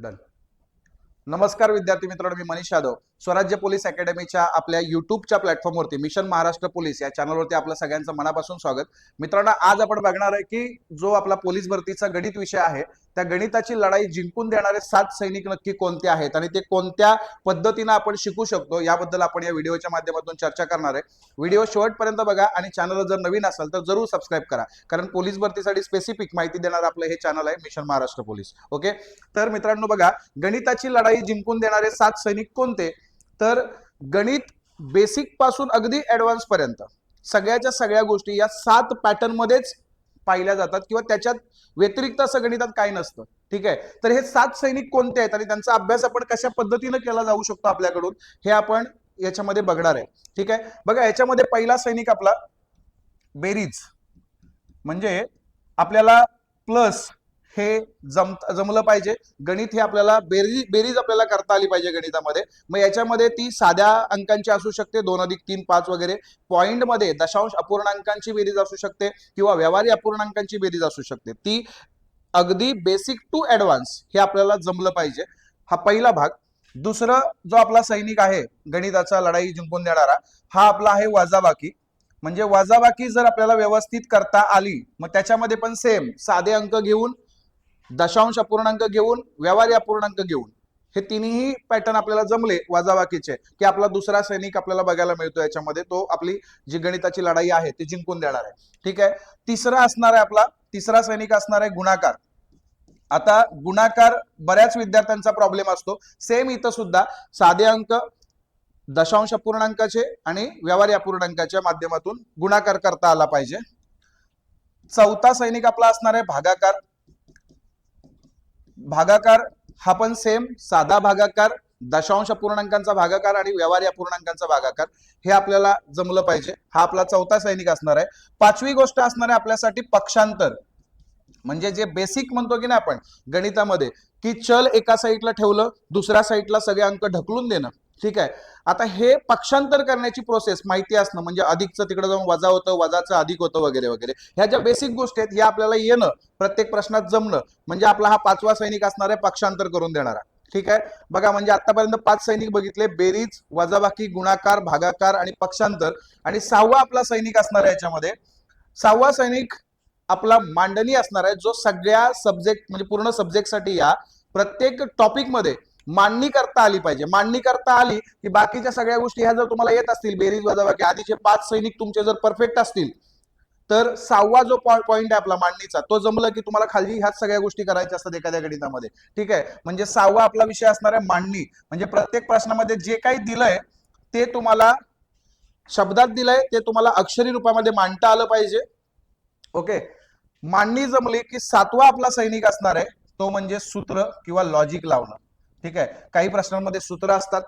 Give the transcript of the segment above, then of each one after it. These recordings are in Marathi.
done नमस्कार विद्यार्थी मित्रांनो मी मनीष यादव. स्वराज्य पोलीस अकॅडमीच्या आपल्या युट्यूबच्या प्लॅटफॉर्मवरती मिशन महाराष्ट्र पोलीस या चॅनलवरती आपल्या सगळ्यांचं मनापासून स्वागत. मित्रांनो आज आपण बघणार आहे की जो आपला पोलीस भरतीचा गणित विषय आहे त्या गणिताची लढाई जिंकून देणारे सात सैनिक नक्की कोणते आहेत आणि ते कोणत्या पद्धतीनं आपण शिकू शकतो याबद्दल आपण या व्हिडिओच्या माध्यमातून चर्चा करणार आहे. व्हिडिओ शेवटपर्यंत बघा आणि चॅनल जर नवीन असेल तर जरूर सबस्क्राईब करा कारण पोलीस भरतीसाठी स्पेसिफिक माहिती देणारं आपलं हे चॅनल आहे मिशन महाराष्ट्र पोलीस. ओके? तर मित्रांनो बघा गणिताची लढाई जिंकून देणारे सात सैनिक कोणते? तर गणित बेसिकपासून अगदी ऍडव्हान्स पर्यंत. सगळ्याच्या सगळ्या गोष्टी या सात पॅटर्न मध्येच पाहिल्या जातात किंवा त्याच्यात व्यतिरिक्त असं गणितात काही नसतं. ठीक आहे? तर हे सात सैनिक कोणते आहेत आणि त्यांचा अभ्यास आपण कशा पद्धतीनं केला जाऊ शकतो आपल्याकडून हे आपण याच्यामध्ये बघणार आहे. ठीक आहे? बघा याच्यामध्ये पहिला सैनिक आपला बेरीज. म्हणजे आपल्याला प्लस हे जम जमलं पाहिजे. गणित हे आपल्याला बेरीज बेरीज आपल्याला करता आली पाहिजे गणितामध्ये. मग याच्यामध्ये ती साध्या अंकांची असू शकते दोन अधिक तीन पाच वगैरे. पॉईंटमध्ये दशांश अपूर्णांकांची बेरीज असू शकते किंवा व्यवहारी अपूर्णांकांची बेरीज असू शकते. ती अगदी बेसिक टू ऍडव्हान्स हे आपल्याला जमलं पाहिजे. हा पहिला भाग. दुसरं जो आपला सैनिक आहे गणिताचा लढाई जिंकून देणारा हा आपला आहे वाजाबाकी. म्हणजे वाजाबाकी जर आपल्याला व्यवस्थित करता आली मग त्याच्यामध्ये पण सेम साधे अंक घेऊन दशांश अपूर्णांक घेऊन व्यवहारी अपूर्णांक घेऊन. हे तिन्ही पॅटर्न आपल्याला जमले वाजावाकीचे की आपला दुसरा सैनिक आपल्याला बघायला मिळतो याच्यामध्ये. तो आपली जी गणिताची लढाई आहे ती जिंकून देणार आहे. ठीक आहे? तिसरा असणार आहे आपला तिसरा सैनिक असणार आहे गुणाकार. आता गुणाकार बऱ्याच विद्यार्थ्यांचा प्रॉब्लेम असतो. सेम इथं सुद्धा साधे अंक दशांश अपूर्णांकाचे आणि व्यवहारी अपूर्णांकाच्या माध्यमातून गुणाकार करता आला पाहिजे. चौथा सैनिक आपला असणार आहे भागाकार. भागाकार हा पण सेम साधा भागाकार दशांश पूर्णांकांचा भागाकार आणि व्यवहार या पूर्णांकांचा भागाकार. हे आपल्याला जमलं पाहिजे. हा आपला चौथा सैनिक असणार आहे. पाचवी गोष्ट असणार आहे आपल्यासाठी पक्षांतर. म्हणजे जे बेसिक म्हणतो की ना आपण गणितामध्ये की चल एका साईडला ठेवलं दुसऱ्या साईडला सगळे अंक ढकलून देणं. ठीक आहे. आता हे पक्षांतर करण्याची प्रोसेस माहिती असणं म्हणजे अधिकचं तिकडे जाऊन वजा होतं वजाचं अधिक होतं वगैरे वगैरे ह्या ज्या बेसिक गोष्टी आहेत ह्या आपल्याला येणं प्रत्येक प्रश्नात जमणं म्हणजे आपला हा पाचवा सैनिक असणार आहे पक्षांतर करून देणारा. ठीक आहे? बघा म्हणजे आतापर्यंत पाच सैनिक बघितले बेरीज वजाबाकी गुणाकार भागाकार आणि पक्षांतर आणि सहावा आपला सैनिक असणार आहे याच्यामध्ये. सहावा सैनिक आपला मांडणी असणार आहे जो सगळ्या सब्जेक्ट म्हणजे पूर्ण सब्जेक्टसाठी या प्रत्येक टॉपिकमध्ये मांडणी करता आली पाहिजे. मांडणी करता आली की बाकीच्या सगळ्या गोष्टी ह्या जर तुम्हाला येत असतील बेरीज वजाबाकी आधीचे पाच सैनिक तुमचे जर परफेक्ट असतील तर सहावा जो पॉईंट आहे आपला मांडणीचा तो जमलं की तुम्हाला खाली ह्याच सगळ्या गोष्टी करायच्या असतात एखाद्या गणितामध्ये. ठीक आहे? म्हणजे सहावा आपला विषय असणार आहे मांडणी. म्हणजे प्रत्येक प्रश्नामध्ये जे काही दिलंय ते तुम्हाला शब्दात दिलंय ते तुम्हाला अक्षरी रूपामध्ये मांडता आलं पाहिजे. ओके? मांडणी जमली की सातवा आपला सैनिक असणार आहे तो म्हणजे सूत्र किंवा लॉजिक लावणं. ठीक आहे? काही प्रश्नांमध्ये सूत्र असतात.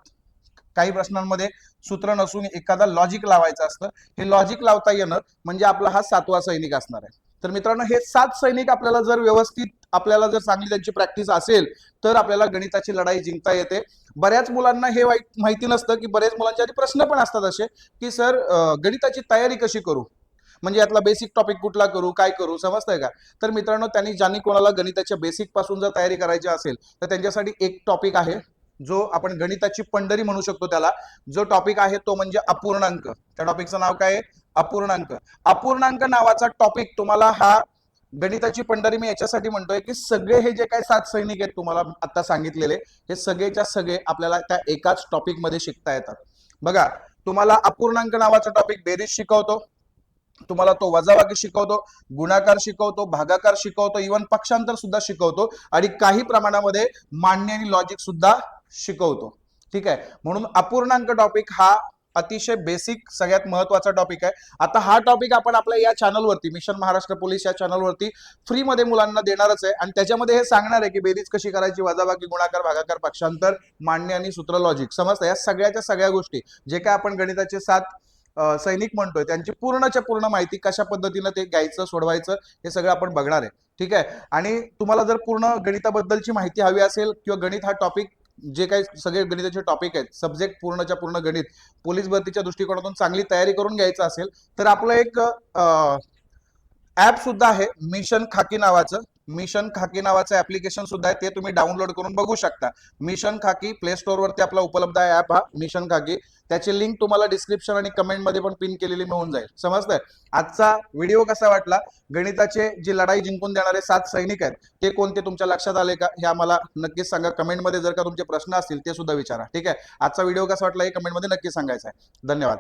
काही प्रश्नांमध्ये सूत्र नसून एखादा लॉजिक लावायचं असतं. हे लॉजिक लावता येणं म्हणजे आपला हा सातवा सैनिक असणार आहे. तर मित्रांनो हे सात सैनिक आपल्याला जर व्यवस्थित आपल्याला जर चांगली त्यांची प्रॅक्टिस असेल तर आपल्याला गणिताची लढाई जिंकता येते. बऱ्याच मुलांना हे वाईट माहिती नसतं की बऱ्याच मुलांच्या आधी प्रश्न पण असतात असे की सर गणिताची तयारी कशी करू? म्हणजे यातला बेसिक टॉपिक कुठला करू काय करू समजतंय का? तर मित्रांनो त्यांनी ज्यांनी कोणाला गणिताच्या बेसिकपासून जर तयारी करायची असेल तर त्यांच्यासाठी एक टॉपिक आहे जो आपण गणिताची पंढरी म्हणू शकतो त्याला. जो टॉपिक आहे तो म्हणजे अपूर्णांक. त्या टॉपिकचं नाव काय आहे? अपूर्णांक. अपूर्णांक नावाचा टॉपिक तुम्हाला हा गणिताची पंढरी मी याच्यासाठी म्हणतोय की सगळे हे जे काही सात सैनिक आहेत तुम्हाला आता सांगितलेले हे सगळेच्या सगळे आपल्याला त्या एकाच टॉपिकमध्ये शिकता येतात. बघा तुम्हाला अपूर्णांक नावाचा टॉपिक बेरीज शिकवतो. तुम्हाला तो वजाबाकी शिकवतो गुणाकार शिकवतो भागाकार शिकवतो इवन पक्षांतर सुद्धा शिकवतो आणि काही प्रमाणामध्ये मांडणी आणि लॉजिक सुद्धा शिकवतो. ठीक आहे? म्हणून अपूर्णांक टॉपिक हा अतिशय बेसिक सगळ्यात महत्त्वाचा टॉपिक आहे. आता हा टॉपिक आपण आपल्या या चॅनलवरती मिशन महाराष्ट्र पोलीस या चॅनलवरती फ्रीमध्ये मुलांना देणारच आहे. आणि त्याच्यामध्ये हे सांगणार आहे की बेरीज कशी करायची वजाबाकी गुणाकार भागाकार पक्षांतर मांडणी आणि सूत्र लॉजिक समजतं या सगळ्याच्या सगळ्या गोष्टी जे काय आपण गणिताचे सात सैनिक म्हणतोय. त्यांची पूर्णच्या पूर्ण माहिती कशा पद्धतीनं ते घ्यायचं सोडवायचं हे सगळं आपण बघणार आहे. ठीक आहे? आणि तुम्हाला जर पूर्ण गणिताबद्दलची माहिती हवी असेल किंवा गणित हा टॉपिक जे काही सगळे गणिताचे टॉपिक आहेत सब्जेक्ट पूर्णच्या पूर्ण गणित पोलीस भरतीच्या दृष्टिकोनातून चांगली तयारी करून घ्यायचं असेल तर आपलं एक ऍप सुद्धा आहे मिशन खाकी नावाचं. मिशन खाकी नावाचं ऍप्लिकेशन सुद्धा आहे ते तुम्ही डाउनलोड करून बघू शकता. मिशन खाकी प्ले वरती आपला उपलब्ध आहे ऍप हा मिशन खाकी. त्याची लिंक तुम्हाला डिस्क्रिप्शन आणि कमेंटमध्ये पण पिन केलेली मिळून जाईल. समजतंय? आजचा व्हिडिओ कसा वाटला? गणिताचे जी लढाई जिंकून देणारे सात सैनिक आहेत ते कोणते तुमच्या लक्षात आले का? हे आम्हाला नक्कीच सांगा. कमेंटमध्ये जर का तुमचे प्रश्न असतील ते सुद्धा विचारा. ठीक आहे? आजचा व्हिडिओ कसा वाटला हे कमेंटमध्ये नक्की सांगायचं आहे. धन्यवाद.